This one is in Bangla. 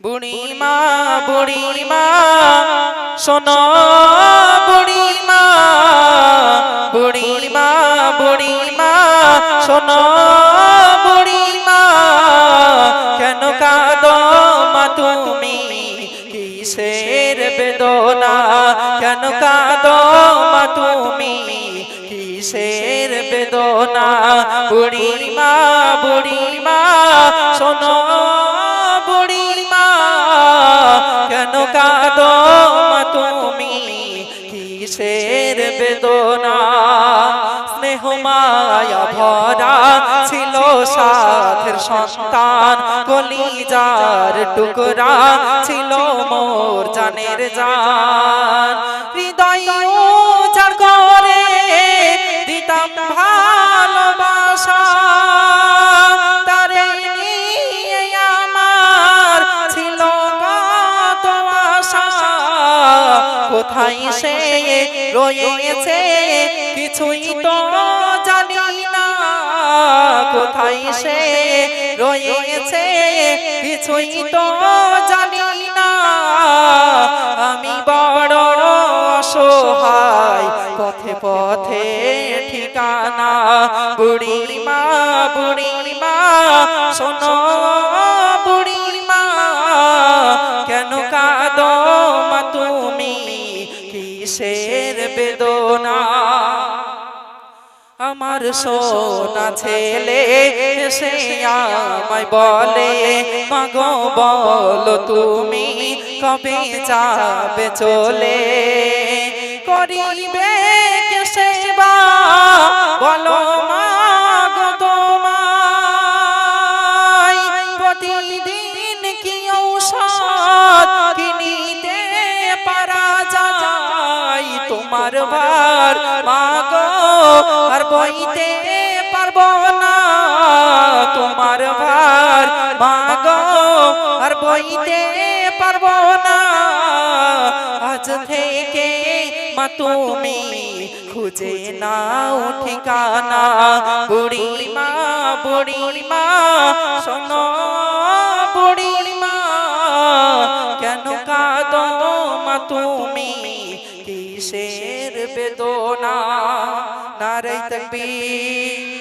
বুড়িমা বুড়িমা শোনো বুড়িমা বুড়িমা বুড়িমা শোনো বুড়িমা কেন কাঁদো মা তুমি? কিসের বেদনা? কেন কাঁদো মা তুমি? কিসের বেদনা? বুড়িমা বুড়িমা শোনো কিসের বেদনা? স্নেহ মায়া ভরা ছিল সাথের সন্তান। কলিজার টুকরা ছিল মোর জানের জান। হৃদয় কোথায় সে রয়েছে। কিছুই তো জানি না কোথায় সে রয়েছে। কিছুই তো জানি না আমি বড় অসহায়, পথে পথে ঠিকানা। বুড়িমা বুড়িমা, শোনো বুড়িমা, কেন কাঁদো মা তুমি? কিসের বেদনা। আমার সোনা ছেলে, সে আমায় বলে, মাগো, বলো তুমি কবে যাবে চলে? করিবে সেবা? বলো মাগো ভার মাগো আর বইতে পারব না তোমার ভার। মাগো আর বইতে পারব না। আজ থেকে মা তুমি খুঁজে নাও ঠিকানা। বুড়ি মা বুড়ি মা শোনো বুড়ি কেন কাঁদো মা তুমি? কিসের বেদনা নারে তকবীর।